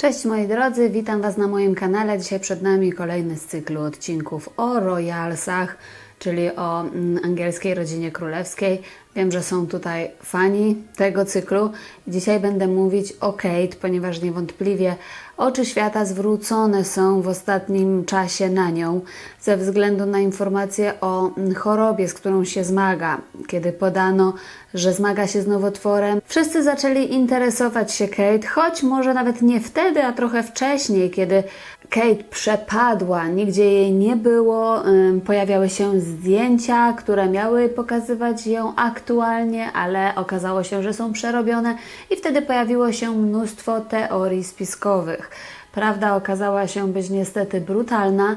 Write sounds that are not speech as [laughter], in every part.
Cześć moi drodzy, witam Was na moim kanale. Dzisiaj przed nami kolejny z cyklu odcinków o Royalsach, czyli o mm, angielskiej rodzinie królewskiej. Wiem, że są tutaj fani tego cyklu. Dzisiaj będę mówić o Kate, ponieważ niewątpliwie oczy świata zwrócone są w ostatnim czasie na nią ze względu na informacje o chorobie, z którą się zmaga. Kiedy podano, że zmaga się z nowotworem, wszyscy zaczęli interesować się Kate, choć może nawet nie wtedy, a trochę wcześniej, kiedy Kate przepadła, nigdzie jej nie było, pojawiały się zdjęcia, które miały pokazywać ją aktualnie, ale okazało się, że są przerobione i wtedy pojawiło się mnóstwo teorii spiskowych. Prawda okazała się być niestety brutalna.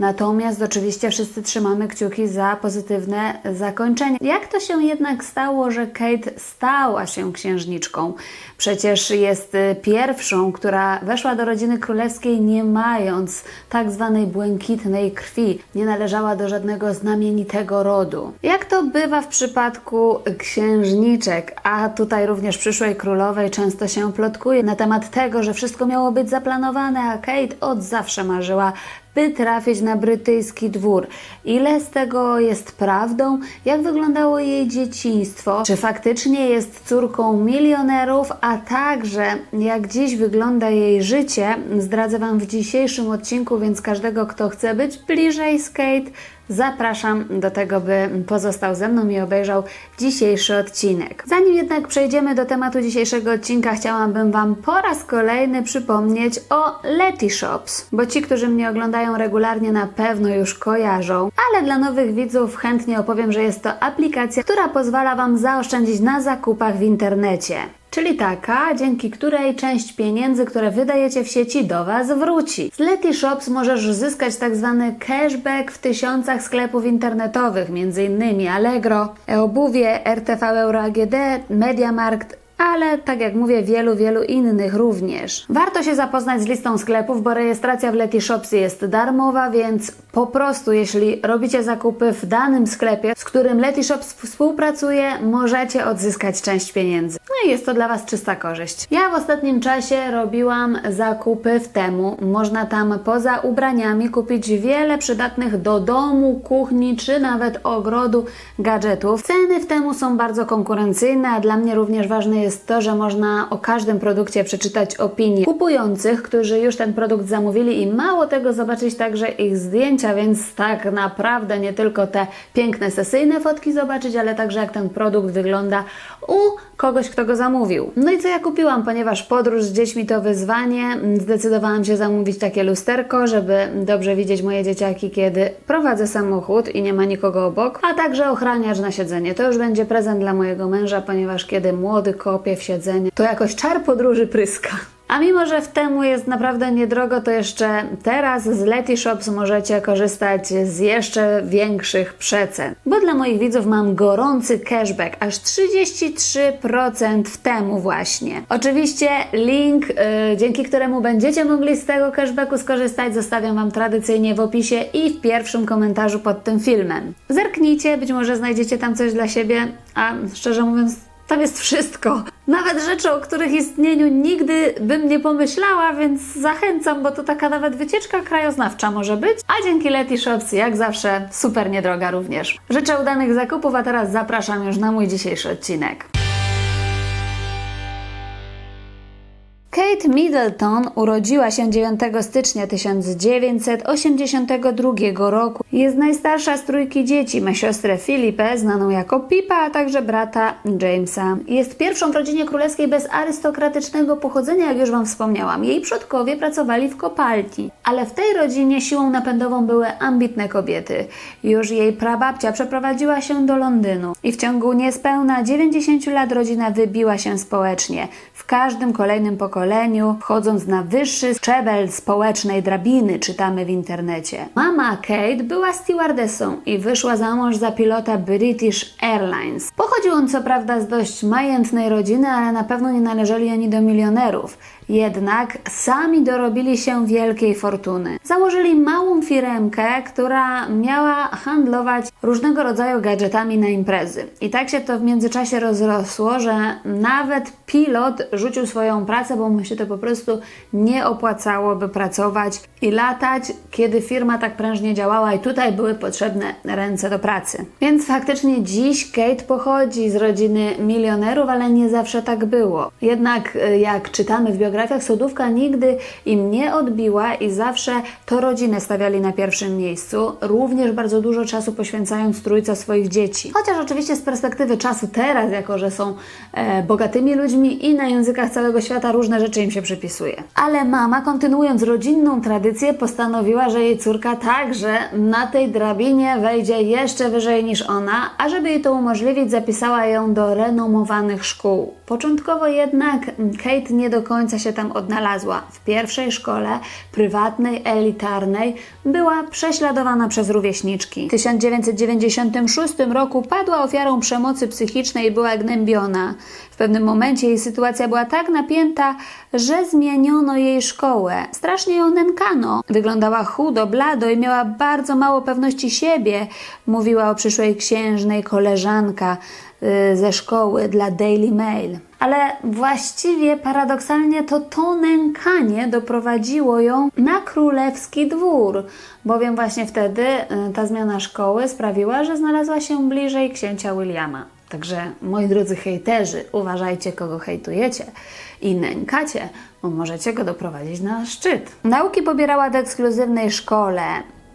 Natomiast oczywiście wszyscy trzymamy kciuki za pozytywne zakończenie. Jak to się jednak stało, że Kate stała się księżniczką? Przecież jest y, pierwszą, która weszła do rodziny królewskiej nie mając tak zwanej błękitnej krwi. Nie należała do żadnego znamienitego rodu. Jak to bywa w przypadku księżniczek, a tutaj również przyszłej królowej często się plotkuje na temat tego, że wszystko miało być zaplanowane, a Kate od zawsze marzyła by trafić na brytyjski dwór. Ile z tego jest prawdą? Jak wyglądało jej dzieciństwo? Czy faktycznie jest córką milionerów? A także jak dziś wygląda jej życie? Zdradzę Wam w dzisiejszym odcinku, więc każdego, kto chce być bliżej z Kate, Zapraszam do tego, by pozostał ze mną i obejrzał dzisiejszy odcinek. Zanim jednak przejdziemy do tematu dzisiejszego odcinka, chciałabym Wam po raz kolejny przypomnieć o Leti Shops, bo ci, którzy mnie oglądają regularnie, na pewno już kojarzą, ale dla nowych widzów chętnie opowiem, że jest to aplikacja, która pozwala Wam zaoszczędzić na zakupach w internecie. Czyli taka, dzięki której część pieniędzy, które wydajecie w sieci do Was wróci. Z Leti Shops możesz zyskać tak zwany cashback w tysiącach sklepów internetowych, m.in. Allegro, e-obuwie, RTV Euro AGD, Mediamarkt, ale tak jak mówię, wielu, wielu innych również. Warto się zapoznać z listą sklepów, bo rejestracja w Leti Shops jest darmowa, więc po prostu jeśli robicie zakupy w danym sklepie, z którym Leti Shops współpracuje, możecie odzyskać część pieniędzy. No i jest to dla Was czysta korzyść. Ja w ostatnim czasie robiłam zakupy w temu. Można tam poza ubraniami kupić wiele przydatnych do domu, kuchni czy nawet ogrodu gadżetów. Ceny w temu są bardzo konkurencyjne, a dla mnie również ważne jest to, że można o każdym produkcie przeczytać opinie kupujących, którzy już ten produkt zamówili i mało tego zobaczyć także ich zdjęcia, więc tak naprawdę nie tylko te piękne sesyjne fotki zobaczyć, ale także jak ten produkt wygląda u kogoś, kto go zamówił. No i co ja kupiłam, ponieważ podróż z dziećmi to wyzwanie, zdecydowałam się zamówić takie lusterko, żeby dobrze widzieć moje dzieciaki, kiedy prowadzę samochód i nie ma nikogo obok, a także ochraniacz na siedzenie. To już będzie prezent dla mojego męża, ponieważ kiedy młody kopie w siedzenie, to jakoś czar podróży pryska. A mimo, że w temu jest naprawdę niedrogo, to jeszcze teraz z Leti Shops możecie korzystać z jeszcze większych przecen. Bo dla moich widzów mam gorący cashback, aż 33% w temu właśnie. Oczywiście link, yy, dzięki któremu będziecie mogli z tego cashbacku skorzystać, zostawiam Wam tradycyjnie w opisie i w pierwszym komentarzu pod tym filmem. Zerknijcie, być może znajdziecie tam coś dla siebie, a szczerze mówiąc, tam jest wszystko. Nawet rzeczy, o których istnieniu nigdy bym nie pomyślała, więc zachęcam, bo to taka nawet wycieczka krajoznawcza może być. A dzięki Leti Shops, jak zawsze, super niedroga również. Życzę udanych zakupów, a teraz zapraszam już na mój dzisiejszy odcinek. Kate Middleton urodziła się 9 stycznia 1982 roku. Jest najstarsza z trójki dzieci. Ma siostrę Filipę, znaną jako Pipa, a także brata Jamesa. Jest pierwszą w rodzinie królewskiej bez arystokratycznego pochodzenia, jak już Wam wspomniałam. Jej przodkowie pracowali w kopalni. Ale w tej rodzinie siłą napędową były ambitne kobiety. Już jej prababcia przeprowadziła się do Londynu i w ciągu niespełna 90 lat rodzina wybiła się społecznie. W każdym kolejnym pokoleniu wchodząc na wyższy szczebel społecznej drabiny, czytamy w internecie. Mama Kate była stewardessą i wyszła za mąż za pilota British Airlines. Pochodził on co prawda z dość majętnej rodziny, ale na pewno nie należeli oni do milionerów. Jednak sami dorobili się wielkiej fortuny. Założyli małą firmkę, która miała handlować różnego rodzaju gadżetami na imprezy. I tak się to w międzyczasie rozrosło, że nawet pilot rzucił swoją pracę, bo mu się to po prostu nie opłacało, by pracować i latać, kiedy firma tak prężnie działała i tutaj były potrzebne ręce do pracy. Więc faktycznie dziś Kate pochodzi z rodziny milionerów, ale nie zawsze tak było. Jednak y, jak czytamy w biografiach, sodówka nigdy im nie odbiła i zawsze to rodzinę stawiali na pierwszym miejscu, również bardzo dużo czasu poświęcając trójce swoich dzieci. Chociaż oczywiście z perspektywy czasu teraz, jako że są e, bogatymi ludźmi i na językach całego świata różne rzeczy im się przypisuje. Ale mama, kontynuując rodzinną tradycję, postanowiła, że jej córka także na tej drabinie wejdzie jeszcze wyżej niż ona, a żeby jej to umożliwić, zapisała ją do renomowanych szkół. Początkowo jednak Kate nie do końca się tam odnalazła. W pierwszej szkole, prywatnej, elitarnej, była prześladowana przez rówieśniczki. W 1996 roku padła ofiarą przemocy psychicznej i była gnębiona. W pewnym momencie jej sytuacja była tak napięta, że zmieniono jej szkołę. Strasznie ją nękano. Wyglądała chudo, blado i miała bardzo mało pewności siebie, mówiła o przyszłej księżnej koleżanka y, ze szkoły dla Daily Mail. Ale właściwie paradoksalnie to to nękanie doprowadziło ją na królewski dwór, bowiem właśnie wtedy y, ta zmiana szkoły sprawiła, że znalazła się bliżej księcia Williama. Także moi drodzy hejterzy, uważajcie kogo hejtujecie i nękacie, bo możecie go doprowadzić na szczyt. Nauki pobierała w ekskluzywnej szkole,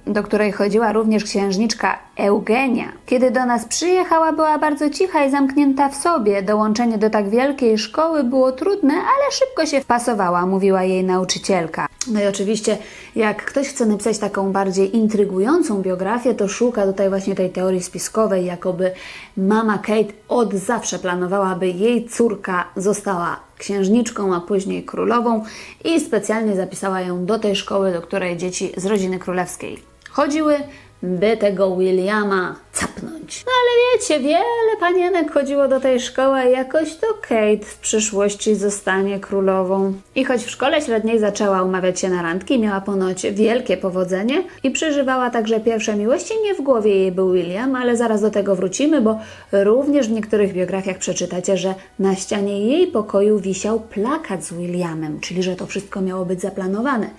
do której chodziła również księżniczka Eugenia. Kiedy do nas przyjechała, była bardzo cicha i zamknięta w sobie. Dołączenie do tak wielkiej szkoły było trudne, ale szybko się wpasowała, mówiła jej nauczycielka. No i oczywiście, jak ktoś chce napisać taką bardziej intrygującą biografię, to szuka tutaj właśnie tej teorii spiskowej, jakoby mama Kate od zawsze planowała, aby jej córka została księżniczką, a później królową i specjalnie zapisała ją do tej szkoły, do której dzieci z rodziny królewskiej chodziły, by tego Williama capnąć. No ale wiecie, wiele panienek chodziło do tej szkoły i jakoś to Kate w przyszłości zostanie królową. I choć w szkole średniej zaczęła umawiać się na randki, miała ponoć wielkie powodzenie i przeżywała także pierwsze miłości, nie w głowie jej był William, ale zaraz do tego wrócimy, bo również w niektórych biografiach przeczytacie, że na ścianie jej pokoju wisiał plakat z Williamem, czyli że to wszystko miało być zaplanowane.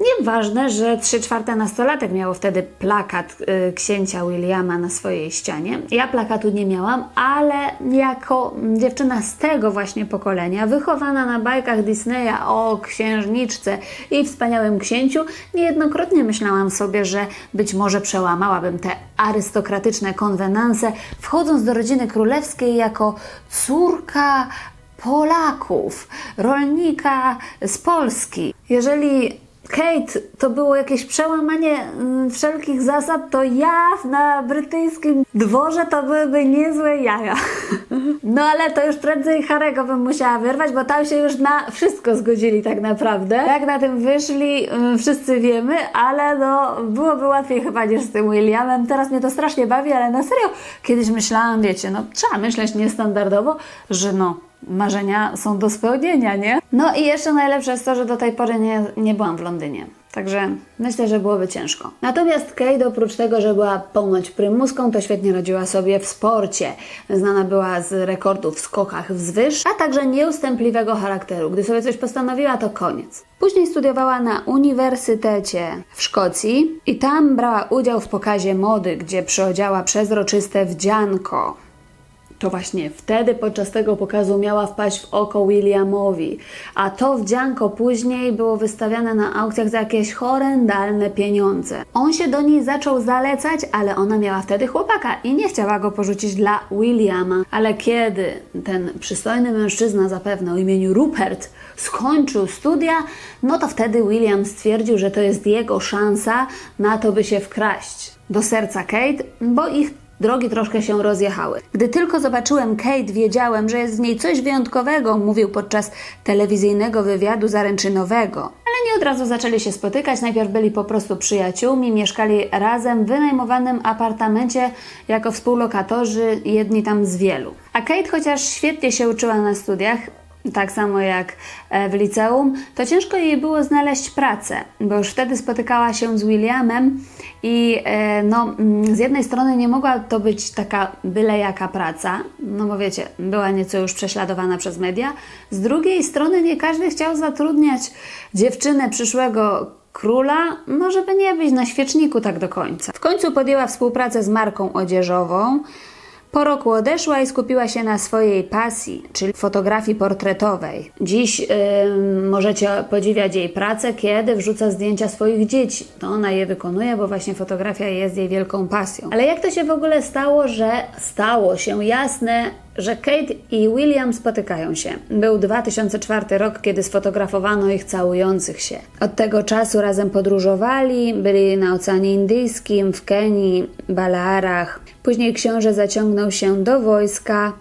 Nieważne, że 3 czwarte nastolatek miało wtedy plakat y, księcia Williama na swojej ścianie. Ja plakatu nie miałam, ale jako dziewczyna z tego właśnie pokolenia, wychowana na bajkach Disneya o księżniczce i wspaniałym księciu, niejednokrotnie myślałam sobie, że być może przełamałabym te arystokratyczne konwenanse, wchodząc do rodziny królewskiej jako córka Polaków, rolnika z Polski. Jeżeli Kate, to było jakieś przełamanie mm, wszelkich zasad, to ja na brytyjskim dworze to byłyby niezłe jaja. [laughs] No ale to już prędzej Harego bym musiała wyrwać, bo tam się już na wszystko zgodzili tak naprawdę. Jak na tym wyszli, mm, wszyscy wiemy, ale no byłoby łatwiej chyba niż z tym Williamem. Teraz mnie to strasznie bawi, ale na serio kiedyś myślałam, wiecie, no trzeba myśleć niestandardowo, że no marzenia są do spełnienia, nie? No i jeszcze najlepsze jest to, że do tej pory nie, nie byłam w Londynie. Także myślę, że byłoby ciężko. Natomiast Kate, oprócz tego, że była ponoć prymuską, to świetnie radziła sobie w sporcie. Znana była z rekordów w skokach wzwyż, a także nieustępliwego charakteru. Gdy sobie coś postanowiła, to koniec. Później studiowała na uniwersytecie w Szkocji i tam brała udział w pokazie mody, gdzie przyodziała przezroczyste wdzianko. To właśnie wtedy podczas tego pokazu miała wpaść w oko Williamowi, a to wdzianko później było wystawiane na aukcjach za jakieś horrendalne pieniądze. On się do niej zaczął zalecać, ale ona miała wtedy chłopaka i nie chciała go porzucić dla Williama. Ale kiedy ten przystojny mężczyzna zapewne o imieniu Rupert skończył studia, no to wtedy William stwierdził, że to jest jego szansa na to, by się wkraść do serca Kate, bo ich Drogi troszkę się rozjechały. Gdy tylko zobaczyłem Kate, wiedziałem, że jest w niej coś wyjątkowego, mówił podczas telewizyjnego wywiadu zaręczynowego. Ale nie od razu zaczęli się spotykać, najpierw byli po prostu przyjaciółmi, mieszkali razem w wynajmowanym apartamencie jako współlokatorzy, jedni tam z wielu. A Kate, chociaż świetnie się uczyła na studiach, tak samo jak e, w liceum, to ciężko jej było znaleźć pracę, bo już wtedy spotykała się z Williamem i e, no, mm, z jednej strony nie mogła to być taka byle jaka praca, no bo wiecie, była nieco już prześladowana przez media, z drugiej strony nie każdy chciał zatrudniać dziewczynę przyszłego króla, no żeby nie być na świeczniku tak do końca. W końcu podjęła współpracę z marką odzieżową, po roku odeszła i skupiła się na swojej pasji, czyli fotografii portretowej. Dziś ym, możecie podziwiać jej pracę, kiedy wrzuca zdjęcia swoich dzieci. To ona je wykonuje, bo właśnie fotografia jest jej wielką pasją. Ale jak to się w ogóle stało, że stało się jasne, że Kate i William spotykają się. Był 2004 rok, kiedy sfotografowano ich całujących się. Od tego czasu razem podróżowali, byli na Oceanie Indyjskim, w Kenii, Balearach. Później książę zaciągnął się do wojska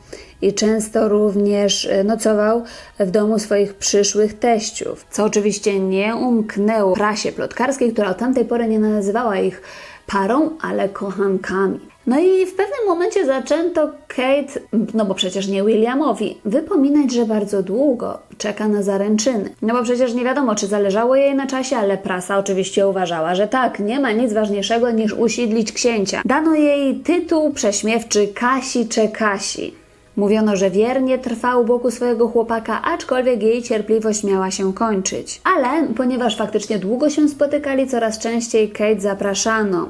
i często również e, nocował w domu swoich przyszłych teściów. Co oczywiście nie umknęło prasie plotkarskiej, która od tamtej pory nie nazywała ich parą, ale kochankami. No i w pewnym momencie zaczęto Kate, no bo przecież nie Williamowi, wypominać, że bardzo długo czeka na zaręczyny. No bo przecież nie wiadomo, czy zależało jej na czasie, ale prasa oczywiście uważała, że tak, nie ma nic ważniejszego niż usiedlić księcia. Dano jej tytuł prześmiewczy Kasi czy Kasi. Mówiono, że wiernie trwa u boku swojego chłopaka, aczkolwiek jej cierpliwość miała się kończyć. Ale ponieważ faktycznie długo się spotykali, coraz częściej Kate zapraszano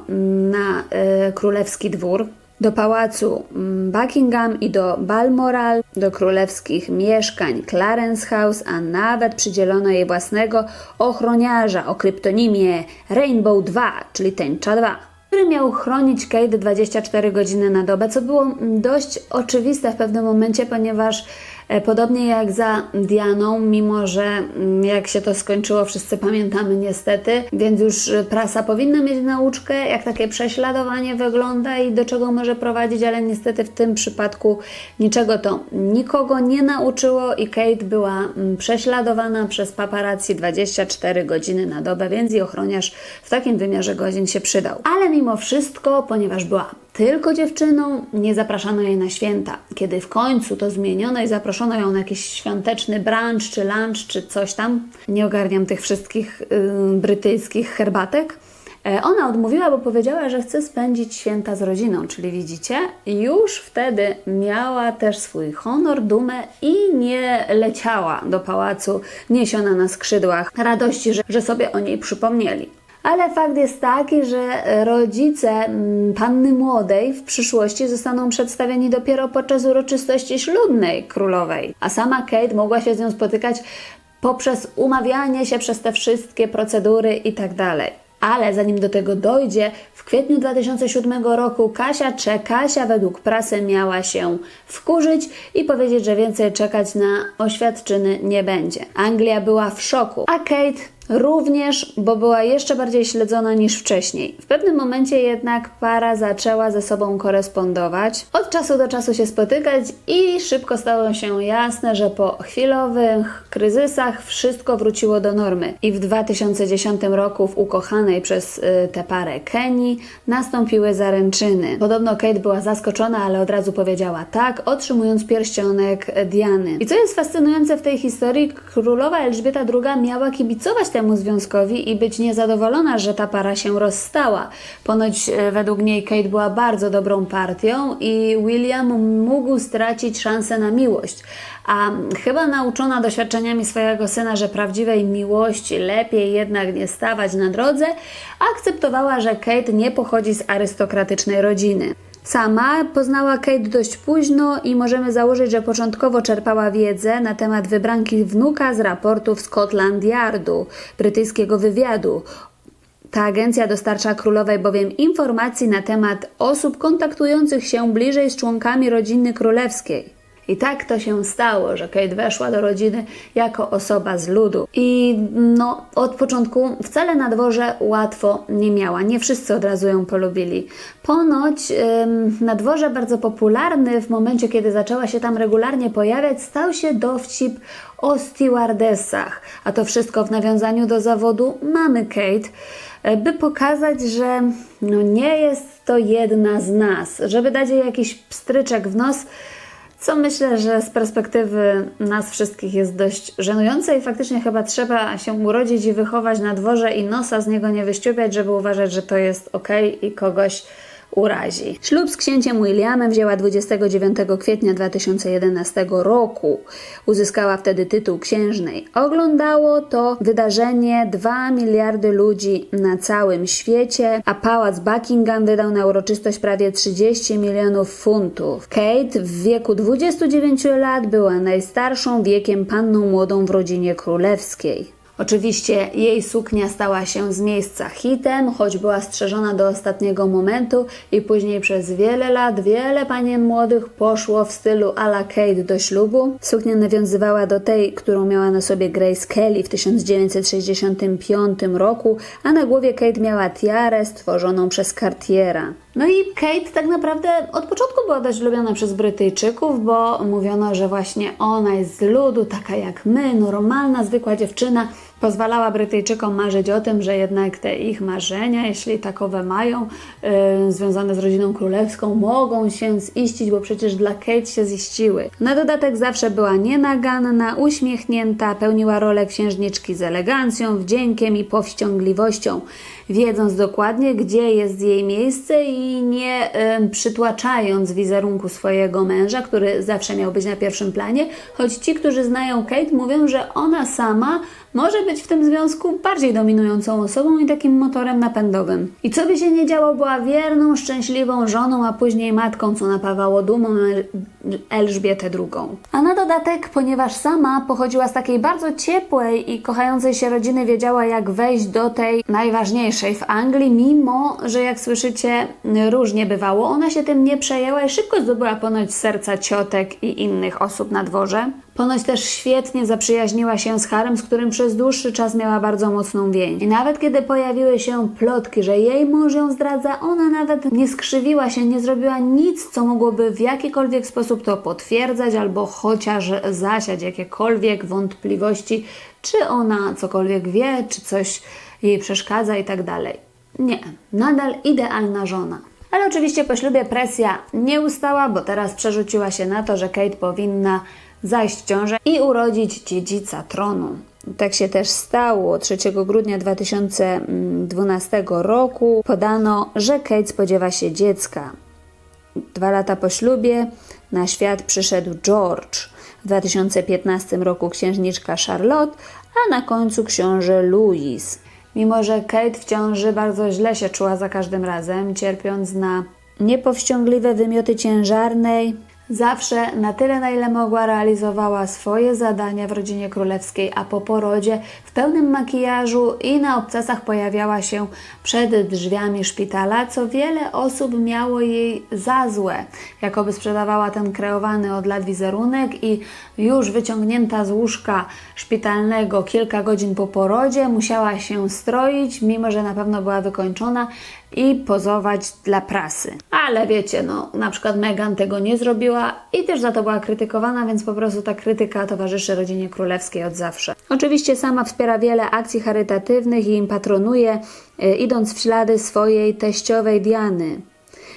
na e, królewski dwór. Do pałacu mm, Buckingham i do Balmoral, do królewskich mieszkań Clarence House, a nawet przydzielono jej własnego ochroniarza o kryptonimie Rainbow 2, czyli Tęcza 2 który miał chronić Kate 24 godziny na dobę, co było dość oczywiste w pewnym momencie, ponieważ podobnie jak za Dianą, mimo że mm, jak się to skończyło, wszyscy pamiętamy niestety, więc już e, prasa powinna mieć nauczkę, jak takie prześladowanie wygląda i do czego może prowadzić, ale niestety w tym przypadku niczego to nikogo nie nauczyło i Kate była mm, prześladowana przez paparazzi 24 godziny na dobę, więc i ochroniarz w takim wymiarze godzin się przydał. Ale mimo wszystko, ponieważ była tylko dziewczyną, nie zapraszano jej na święta. Kiedy w końcu to zmieniono i zaproszono ją na jakiś świąteczny brunch, czy lunch, czy coś tam, nie ogarniam tych wszystkich yy, brytyjskich herbatek, e, ona odmówiła, bo powiedziała, że chce spędzić święta z rodziną, czyli widzicie, już wtedy miała też swój honor, dumę i nie leciała do pałacu niesiona na skrzydłach radości, że, że sobie o niej przypomnieli. Ale fakt jest taki, że rodzice mm, panny młodej w przyszłości zostaną przedstawieni dopiero podczas uroczystości ślubnej królowej, a sama Kate mogła się z nią spotykać poprzez umawianie się przez te wszystkie procedury i tak. Ale zanim do tego dojdzie, w kwietniu 2007 roku Kasia czy Kasia według prasy miała się wkurzyć i powiedzieć, że więcej czekać na oświadczyny nie będzie. Anglia była w szoku, a Kate również, bo była jeszcze bardziej śledzona niż wcześniej. W pewnym momencie jednak para zaczęła ze sobą korespondować, od czasu do czasu się spotykać i szybko stało się jasne, że po chwilowych kryzysach wszystko wróciło do normy. I w 2010 roku w ukochanej przez y, tę parę Kenii nastąpiły zaręczyny. Podobno Kate była zaskoczona, ale od razu powiedziała tak, otrzymując pierścionek Diany. I co jest fascynujące w tej historii, królowa Elżbieta II miała kibicować temu związkowi i być niezadowolona, że ta para się rozstała. Ponoć e, według niej Kate była bardzo dobrą partią i William mógł stracić szansę na miłość. A chyba nauczona doświadczeniami swojego syna, że prawdziwej miłości lepiej jednak nie stawać na drodze, akceptowała, że Kate nie pochodzi z arystokratycznej rodziny. Sama poznała Kate dość późno i możemy założyć, że początkowo czerpała wiedzę na temat wybranki wnuka z raportów Scotland Yardu, brytyjskiego wywiadu. Ta agencja dostarcza królowej bowiem informacji na temat osób kontaktujących się bliżej z członkami rodziny królewskiej. I tak to się stało, że Kate weszła do rodziny jako osoba z ludu. I no, od początku wcale na dworze łatwo nie miała. Nie wszyscy od razu ją polubili. Ponoć ym, na dworze bardzo popularny w momencie, kiedy zaczęła się tam regularnie pojawiać, stał się dowcip o stewardessach. A to wszystko w nawiązaniu do zawodu mamy Kate e, by pokazać, że no nie jest to jedna z nas, żeby dać jej jakiś pstryczek w nos, Co myślę, że z perspektywy nas wszystkich jest dość żenujące i faktycznie chyba trzeba się urodzić i wychować na dworze i nosa z niego nie wyściubiać, żeby uważać, że to jest ok i kogoś urazi. Ślub z księciem Williamem wzięła 29 kwietnia 2011 roku. Uzyskała wtedy tytuł księżnej. Oglądało to wydarzenie 2 miliardy ludzi na całym świecie, a pałac Buckingham wydał na uroczystość prawie 30 milionów funtów. Kate w wieku 29 lat była najstarszą wiekiem panną młodą w rodzinie królewskiej. Oczywiście jej suknia stała się z miejsca hitem, choć była strzeżona do ostatniego momentu i później przez wiele lat wiele panien młodych poszło w stylu ala Kate do ślubu. Suknia nawiązywała do tej, którą miała na sobie Grace Kelly w 1965 roku, a na głowie Kate miała tiarę stworzoną przez Cartiera. No i Kate tak naprawdę od początku była dość lubiana przez Brytyjczyków, bo mówiono, że właśnie ona jest z ludu, taka jak my, normalna, zwykła dziewczyna. Pozwalała Brytyjczykom marzyć o tym, że jednak te ich marzenia, jeśli takowe mają, yy, związane z rodziną królewską, mogą się ziścić, bo przecież dla Kate się ziściły. Na dodatek zawsze była nienaganna, uśmiechnięta, pełniła rolę księżniczki z elegancją, wdziękiem i powściągliwością, wiedząc dokładnie, gdzie jest jej miejsce i nie yy, przytłaczając wizerunku swojego męża, który zawsze miał być na pierwszym planie, choć ci, którzy znają Kate, mówią, że ona sama może być w tym związku bardziej dominującą osobą i takim motorem napędowym. I co by się nie działo, była wierną, szczęśliwą żoną, a później matką, co napawało dumą Elżbietę II. A na dodatek, ponieważ sama pochodziła z takiej bardzo ciepłej i kochającej się rodziny, wiedziała jak wejść do tej najważniejszej w Anglii, mimo że jak słyszycie, różnie bywało. Ona się tym nie przejęła i szybko zdobyła ponoć serca ciotek i innych osób na dworze. Ponoć też świetnie zaprzyjaźniła się z Harem, z którym przez dłuższy czas miała bardzo mocną więź. I nawet kiedy pojawiły się plotki, że jej mąż ją zdradza, ona nawet nie skrzywiła się, nie zrobiła nic, co mogłoby w jakikolwiek sposób to potwierdzać albo chociaż zasiać jakiekolwiek wątpliwości, czy ona cokolwiek wie, czy coś jej przeszkadza i tak dalej. Nie, nadal idealna żona. Ale oczywiście po ślubie presja nie ustała, bo teraz przerzuciła się na to, że Kate powinna zajść w ciążę i urodzić dziedzica tronu. Tak się też stało. 3 grudnia 2012 roku podano, że Kate spodziewa się dziecka. Dwa lata po ślubie na świat przyszedł George. W 2015 roku księżniczka Charlotte, a na końcu książę Louis. Mimo, że Kate w ciąży bardzo źle się czuła za każdym razem, cierpiąc na niepowściągliwe wymioty ciężarnej, zawsze na tyle, na ile mogła, realizowała swoje zadania w rodzinie królewskiej, a po porodzie w pełnym makijażu i na obcasach pojawiała się przed drzwiami szpitala, co wiele osób miało jej za złe, jakoby sprzedawała ten kreowany od lat wizerunek i już wyciągnięta z łóżka szpitalnego kilka godzin po porodzie musiała się stroić, mimo że na pewno była wykończona i pozować dla prasy. Ale wiecie, no, na przykład Meghan tego nie zrobiła i też za to była krytykowana, więc po prostu ta krytyka towarzyszy rodzinie królewskiej od zawsze. Oczywiście sama wspiera wiele akcji charytatywnych i im patronuje, y, idąc w ślady swojej teściowej Diany.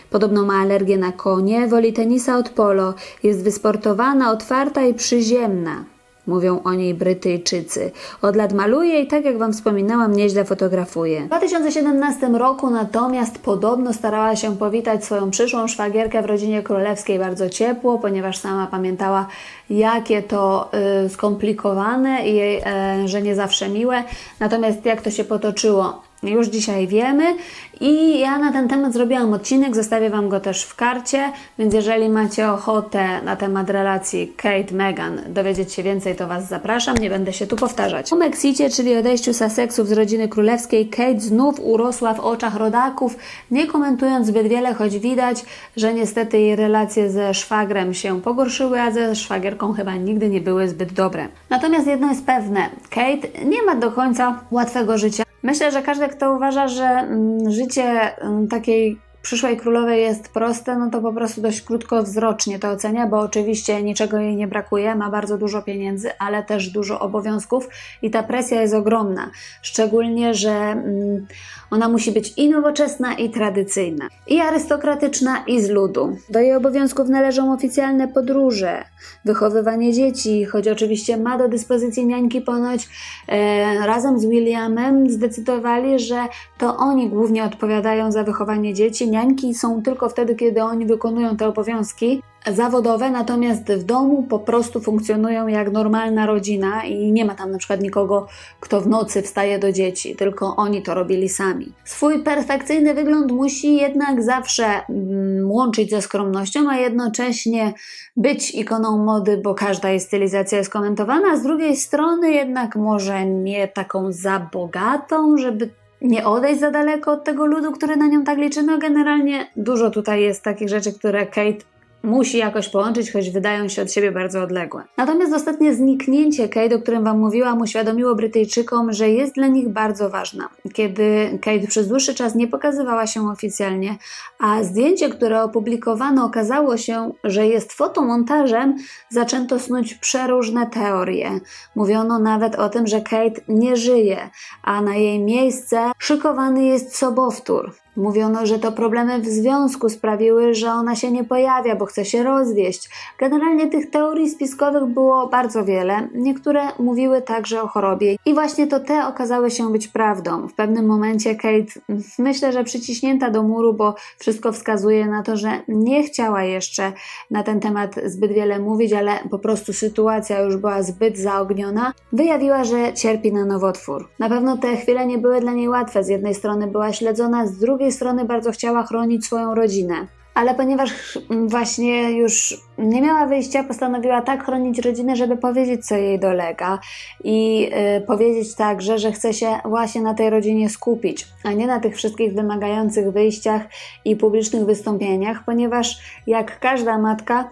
Podobno ma alergię na konie, woli tenisa od polo, jest wysportowana, otwarta i przyziemna. Mówią o niej Brytyjczycy. Od lat maluje i tak jak Wam wspominałam, nieźle fotografuje. W 2017 roku natomiast podobno starała się powitać swoją przyszłą szwagierkę w rodzinie królewskiej bardzo ciepło, ponieważ sama pamiętała, jakie to y, skomplikowane i y, że nie zawsze miłe. Natomiast jak to się potoczyło, już dzisiaj wiemy i ja na ten temat zrobiłam odcinek, zostawię Wam go też w karcie, więc jeżeli macie ochotę na temat relacji Kate-Meghan dowiedzieć się więcej, to Was zapraszam, nie będę się tu powtarzać. Po Mexicie, czyli odejściu Sussexów z rodziny królewskiej, Kate znów urosła w oczach rodaków, nie komentując zbyt wiele, choć widać, że niestety jej relacje ze szwagrem się pogorszyły, a ze szwagierką chyba nigdy nie były zbyt dobre. Natomiast jedno jest pewne, Kate nie ma do końca łatwego życia. Myślę, że każdy, kto uważa, że mm, życie mm, takiej przyszłej królowej jest proste, no to po prostu dość krótkowzrocznie to ocenia, bo oczywiście niczego jej nie brakuje, ma bardzo dużo pieniędzy, ale też dużo obowiązków i ta presja jest ogromna. Szczególnie, że mm, ona musi być i nowoczesna, i tradycyjna, i arystokratyczna, i z ludu. Do jej obowiązków należą oficjalne podróże, wychowywanie dzieci, choć oczywiście ma do dyspozycji niańki ponoć e, razem z Williamem zdecydowali, że to oni głównie odpowiadają za wychowanie dzieci. Są tylko wtedy, kiedy oni wykonują te obowiązki zawodowe, natomiast w domu po prostu funkcjonują jak normalna rodzina i nie ma tam na przykład nikogo, kto w nocy wstaje do dzieci, tylko oni to robili sami. Swój perfekcyjny wygląd musi jednak zawsze mm, łączyć ze skromnością, a jednocześnie być ikoną mody, bo każda jej stylizacja jest komentowana, a z drugiej strony jednak może nie taką za bogatą, żeby nie odejść za daleko od tego ludu, który na nią tak liczy. No generalnie dużo tutaj jest takich rzeczy, które Kate musi jakoś połączyć, choć wydają się od siebie bardzo odległe. Natomiast ostatnie zniknięcie Kate, o którym Wam mówiłam, uświadomiło Brytyjczykom, że jest dla nich bardzo ważna. Kiedy Kate przez dłuższy czas nie pokazywała się oficjalnie, a zdjęcie, które opublikowano, okazało się, że jest fotomontażem, zaczęto snuć przeróżne teorie. Mówiono nawet o tym, że Kate nie żyje, a na jej miejsce szykowany jest sobowtór. Mówiono, że to problemy w związku sprawiły, że ona się nie pojawia, bo chce się rozwieść. Generalnie tych teorii spiskowych było bardzo wiele. Niektóre mówiły także o chorobie. I właśnie to te okazały się być prawdą. W pewnym momencie Kate, myślę, że przyciśnięta do muru, bo wszystko wskazuje na to, że nie chciała jeszcze na ten temat zbyt wiele mówić, ale po prostu sytuacja już była zbyt zaogniona, wyjawiła, że cierpi na nowotwór. Na pewno te chwile nie były dla niej łatwe. Z jednej strony była śledzona, z drugiej drugiej strony bardzo chciała chronić swoją rodzinę. Ale ponieważ właśnie już nie miała wyjścia, postanowiła tak chronić rodzinę, żeby powiedzieć, co jej dolega i yy, powiedzieć także, że chce się właśnie na tej rodzinie skupić, a nie na tych wszystkich wymagających wyjściach i publicznych wystąpieniach, ponieważ jak każda matka,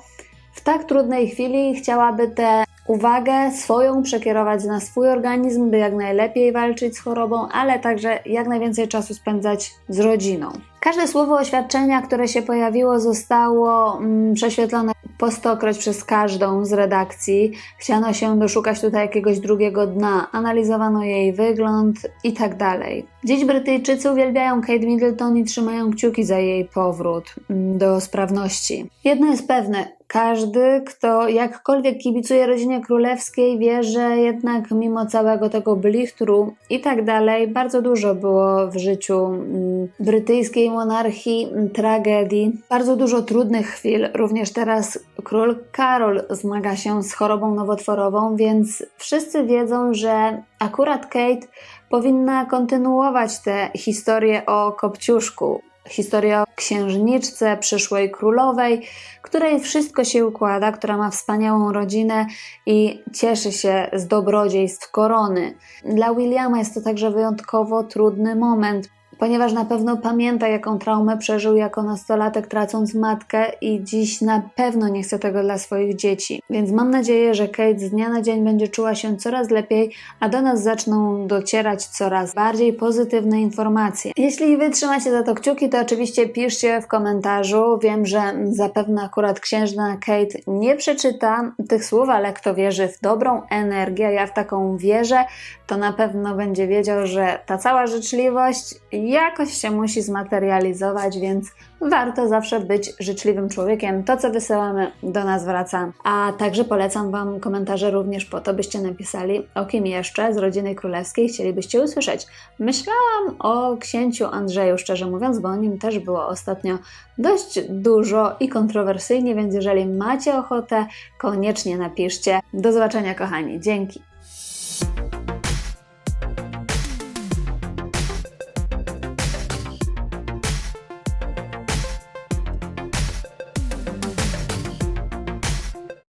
w tak trudnej chwili chciałaby tę uwagę swoją przekierować na swój organizm, by jak najlepiej walczyć z chorobą, ale także jak najwięcej czasu spędzać z rodziną. Każde słowo oświadczenia, które się pojawiło, zostało mm, prześwietlone po stokroć przez każdą z redakcji. Chciano się doszukać tutaj jakiegoś drugiego dna, analizowano jej wygląd i tak dalej. Dziś Brytyjczycy uwielbiają Kate Middleton i trzymają kciuki za jej powrót mm, do sprawności. Jedno jest pewne, każdy, kto jakkolwiek kibicuje rodzinie królewskiej, wie, że jednak mimo całego tego blichtru i tak dalej, bardzo dużo było w życiu mm, brytyjskiej monarchii mm, tragedii, bardzo dużo trudnych chwil. Również teraz król Karol zmaga się z chorobą nowotworową, więc wszyscy wiedzą, że akurat Kate powinna kontynuować tę historię o Kopciuszku, historia o księżniczce, przyszłej królowej, której wszystko się układa, która ma wspaniałą rodzinę i cieszy się z dobrodziejstw korony. Dla Williama jest to także wyjątkowo trudny moment, ponieważ na pewno pamięta, jaką traumę przeżył jako nastolatek, tracąc matkę, i dziś na pewno nie chce tego dla swoich dzieci. Więc mam nadzieję, że Kate z dnia na dzień będzie czuła się coraz lepiej, a do nas zaczną docierać coraz bardziej pozytywne informacje. Jeśli wy trzymacie za to kciuki, to oczywiście piszcie w komentarzu. Wiem, że zapewne akurat księżna Kate nie przeczyta tych słów, ale kto wierzy w dobrą energię, ja w taką wierzę, to na pewno będzie wiedział, że ta cała życzliwość jakoś się musi zmaterializować, więc warto zawsze być życzliwym człowiekiem. To, co wysyłamy, do nas wraca. A także polecam Wam komentarze również po to, byście napisali, o kim jeszcze z rodziny królewskiej chcielibyście usłyszeć. Myślałam o księciu Andrzeju, szczerze mówiąc, bo o nim też było ostatnio dość dużo i kontrowersyjnie, więc jeżeli macie ochotę, koniecznie napiszcie. Do zobaczenia, kochani. Dzięki.